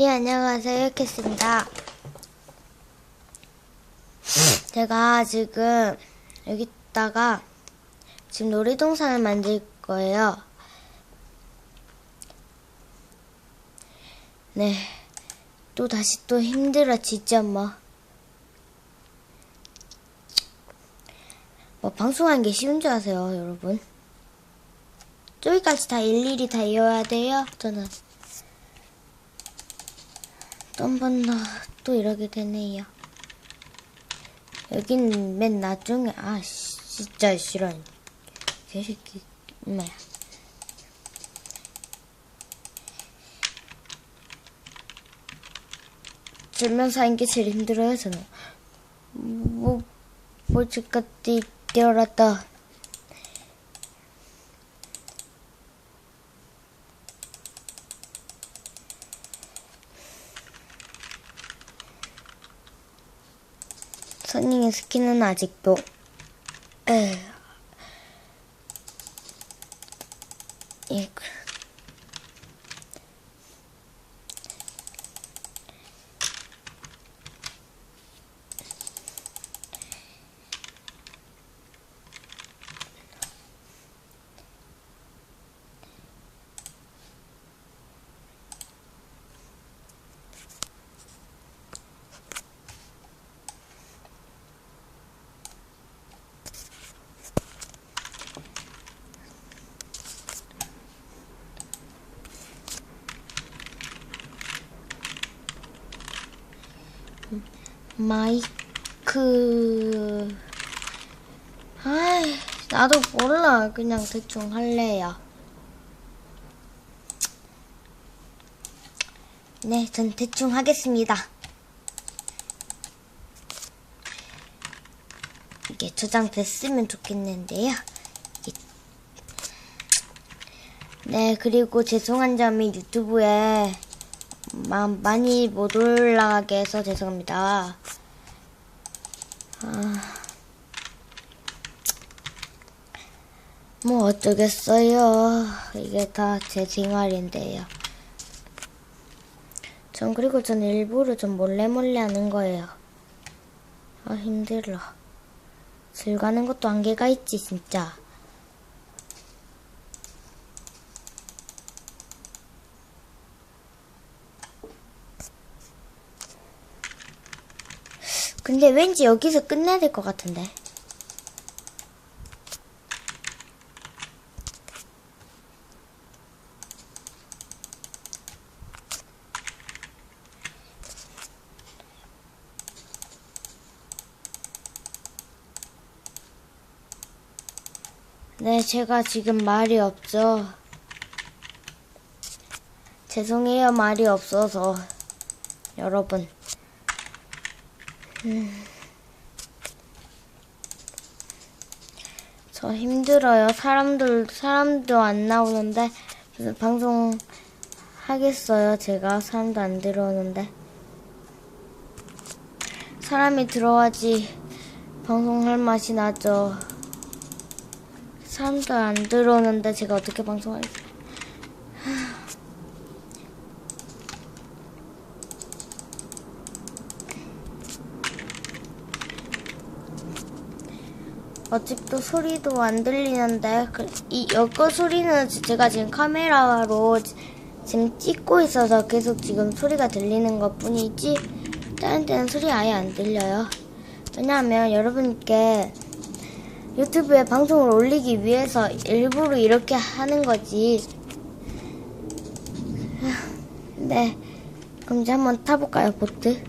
예, 안녕하세요. 캐스입니다. 제가 지금 여기다가 지금 놀이동산을 만들 거예요. 네. 또 다시 또 힘들어지죠, 뭐. 뭐, 방송하는 게 쉬운 줄 아세요, 여러분? 저기까지 다 일일이 다 이어야 돼요, 저는. 더또 이러게 되네요. 여긴 맨 나중에 아 씨, 진짜 싫어. 개새끼 엄마야. 들면서 게 제일 힘들어요 저는. 뭐 뭐 지까지 뛰어났다. 선닝의 스킨은 아직도 에. 예, 그- 마이크. 아이 나도 몰라. 그냥 대충 할래요. 네 전 대충 하겠습니다. 이게 저장됐으면 좋겠는데요. 네 그리고 죄송한 점이 유튜브에 마, 많이 못 올라가게 해서 죄송합니다. 아, 뭐 어쩌겠어요. 이게 다 제 생활인데요. 전 그리고 전 일부러 좀 몰래 몰래 하는 거예요. 아 힘들어. 술 가는 것도 한계가 있지 진짜. 근데 왠지 여기서 끝내야 될 것 같은데. 네, 제가 지금 말이 없죠. 죄송해요, 말이 없어서. 여러분. 저 힘들어요. 사람들, 사람도 안 나오는데, 방송 하겠어요. 제가 사람도 안 들어오는데. 사람이 들어와지 방송할 맛이 나죠. 사람도 안 들어오는데 제가 어떻게 방송하겠어요. 아직도 소리도 안 들리는데 그, 이 여거 소리는 제가 지금 카메라로 지- 지금 찍고 있어서 계속 지금 소리가 들리는 것 뿐이지 다른 데는 소리 아예 안 들려요. 왜냐하면 여러분께 유튜브에 방송을 올리기 위해서 일부러 이렇게 하는 거지. 네, 그럼 이제 한번 타볼까요 보트?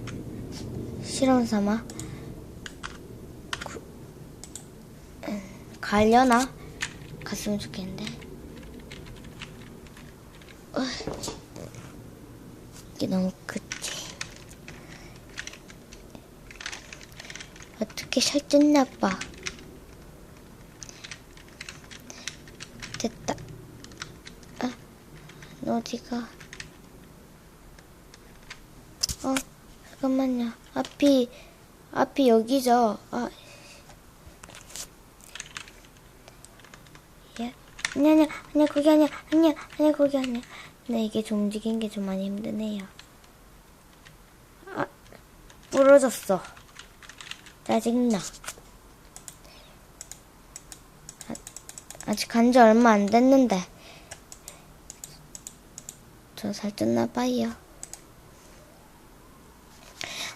실험 삼아. 가려나? 갔으면 좋겠는데. 어, 이게 너무 크지. 어떻게 살쪘나 봐. 됐다. 아, 너 어디가? 어, 잠깐만요. 앞이, 앞이 여기죠. 아, 예? 아니 아니 아니 그게 아니야 아니야 아니 그게 아니야 근데 이게 좀 움직이는 게좀 많이 힘드네요 부러졌어. 짜증나. 아, 아직 간 지 얼마 안 됐는데. 저 살쪘나 봐요.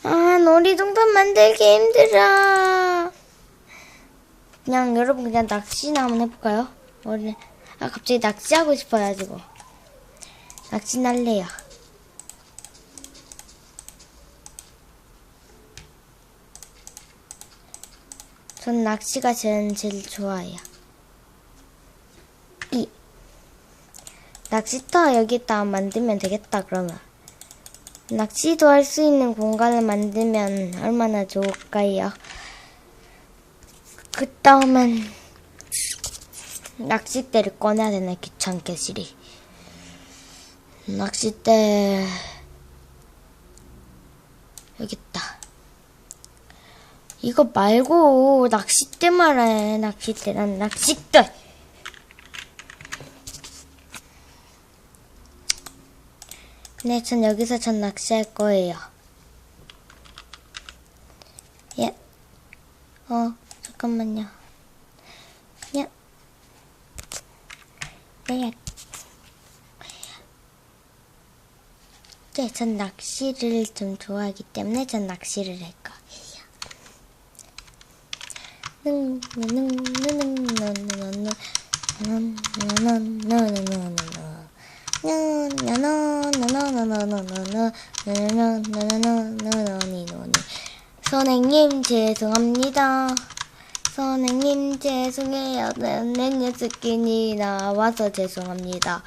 아, 놀이동산 만들기 힘들어. 그냥 여러분 그냥 낚시나 한번 해볼까요? 우리 아 갑자기 낚시하고 싶어가지고 낚시 날래요. 전 낚시가 제일, 제일 좋아요. 이 낚시터 여기다 만들면 되겠다 그러면 낚시도 할 수 있는 공간을 만들면 얼마나 좋을까요? 그 다음엔 낚싯대를 꺼내야 되나 귀찮게 시리 낚싯대 여기 있다 이거 말고 낚싯대 말해 낚싯대 난 낚싯대 네, 전 여기서 전 낚시할 거예요. 예. 어, 잠깐만요. 네. 네, 전 낚시를 좀 좋아하기 때문에 전 낚시를 할 거예요. 선생님 죄송합니다. 선생님 죄송해요. 선생님 스킨이 나와서 죄송합니다.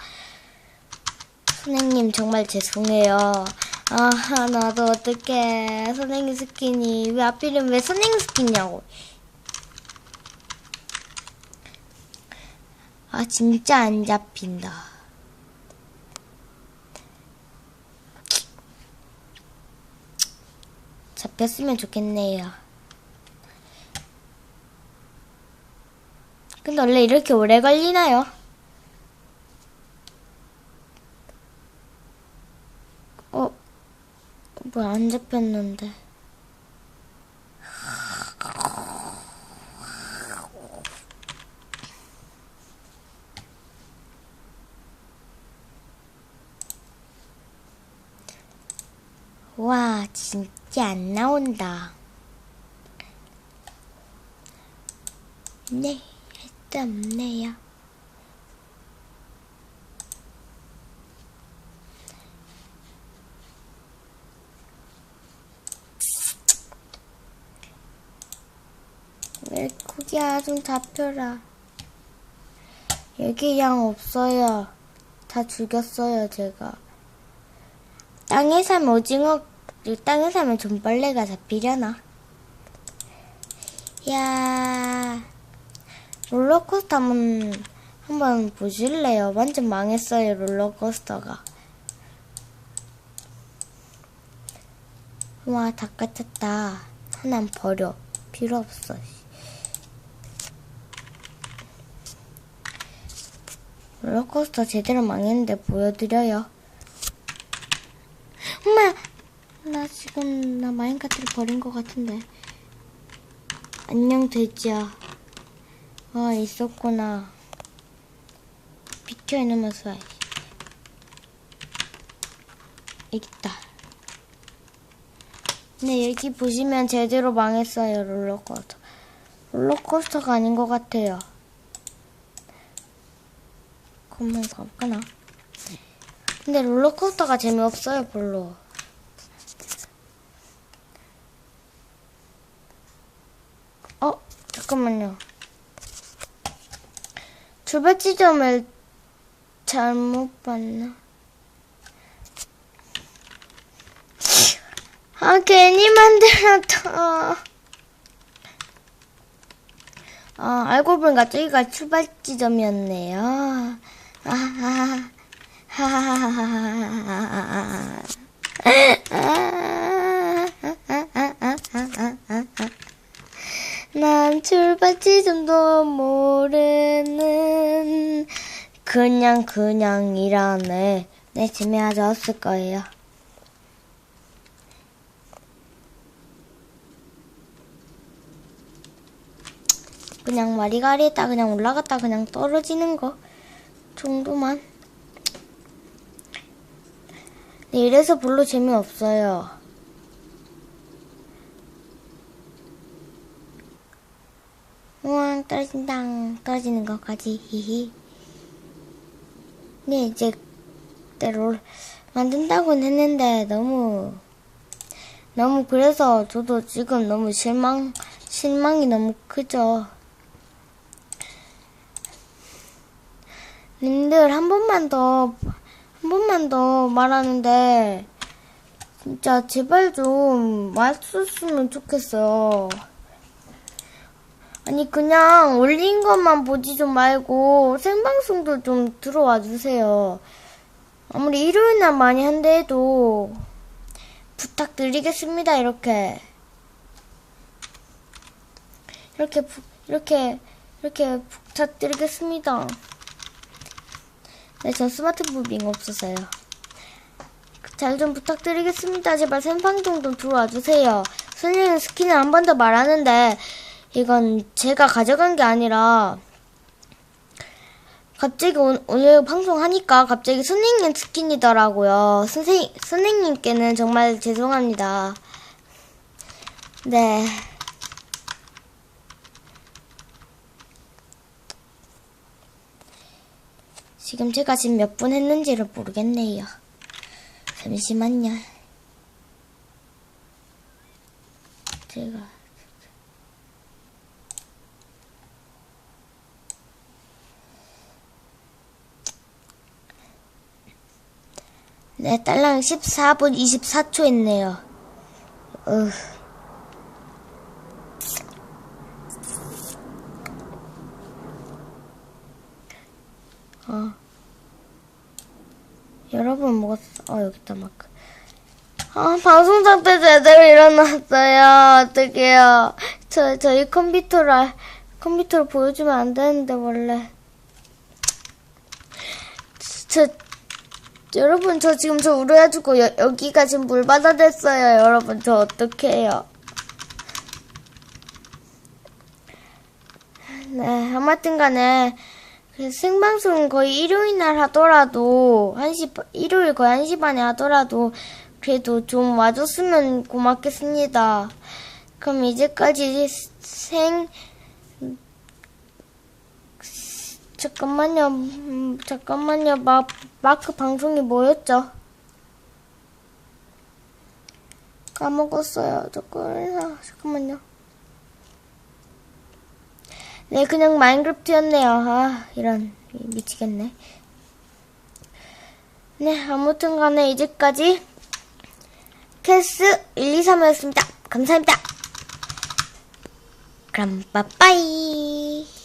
선생님 정말 죄송해요. 아 나도 어떡해. 선생님 스킨이 왜 하필이면 왜 선생님 스킨이냐고. 아 진짜 안 잡힌다. 잡혔으면 좋겠네요. 근데 원래 이렇게 오래 걸리나요? 어, 뭐 안 잡혔는데. 와, 진짜 안 나온다. 네, 할수 없네요. 왜 고기야 좀 잡혀라. 여기 양 없어요. 다 죽였어요 제가. 땅에 살면 오징어, 땅에 살면 좀벌레가 잡히려나? 야 롤러코스터 한번, 한번 보실래요? 완전 망했어요, 롤러코스터가. 와, 다 까쳤다. 하나 버려. 필요 없어. 롤러코스터 제대로 망했는데 보여드려요. 엄마! 나 지금 나 마인카트를 버린 것 같은데. 안녕 돼지야. 아 있었구나. 비켜 이놈의 수아. 있다. 네 여기 보시면 제대로 망했어요 롤러코스터. 롤러코스터가 아닌 것 같아요. 그러면 가볼까나? 근데 롤러코스터가 재미없어요 별로. 어 잠깐만요. 출발 지점을 잘못 봤나? 아 괜히 만들었다. 아 알고 보니까 저기가 출발 지점이었네요. 아하. 하하하하하하하 난 출발지점도 모르는 그냥 그냥이라네. 내 짐에 아주 없을 거예요. 그냥 말이 가리다 그냥 올라갔다 그냥 떨어지는 거 정도만. 네, 이래서 별로 재미없어요. 떨어진다 떨어지는 것까지 히히 네 이제 때로 만든다고는 했는데 너무 너무 그래서 저도 지금 너무 실망 실망이 너무 크죠 님들 한 번만 더 한 번만 더 말하는데 진짜 제발 좀 맞췄으면 좋겠어요. 아니 그냥 올린 것만 보지 좀 말고 생방송도 좀 들어와 주세요. 아무리 일요일 날 많이 한데도 부탁드리겠습니다. 이렇게 이렇게 부- 이렇게 이렇게 부탁드리겠습니다. 네, 전 스마트 무빙 없어서요. 잘 좀 부탁드리겠습니다. 제발 생방송 좀 들어와 주세요. 선생님 스킨은 한번 더 말하는데 이건 제가 가져간 게 아니라 갑자기 오, 오늘 방송하니까 갑자기 선생님 스킨이더라고요. 선생 선생님께는 정말 죄송합니다. 네. 지금 제가 지금 몇 분 했는지를 모르겠네요. 잠시만요. 제가 네, 딸랑 14분 24초 했네요. 어. 어. 여러분 뭐가 어 여기 있다 마크. 아 방송 상태 제대로 일어났어요. 어떡해요. 저 저희 컴퓨터를 컴퓨터를 보여주면 안 되는데 원래. 저 여러분 저 지금 저 울어가지고 여, 여기가 지금 물바다 됐어요. 여러분 저 어떡해요. 네 아무튼 간에 그 생방송 거의 일요일 날 하더라도 1시 바- 일요일 거의 1시 반에 하더라도 그래도 좀 와줬으면 고맙겠습니다. 그럼 이제까지 생 잠깐만요. 음, 잠깐만요. 마, 마크 방송이 뭐였죠? 까먹었어요. 잠깐, 아, 잠깐만요. 네, 그냥 마인크래프트였네요. 아, 이런, 미치겠네. 네, 아무튼 간에 이제까지 캐스 1, 2, 3이었습니다. 감사합니다. 그럼, 빠빠이.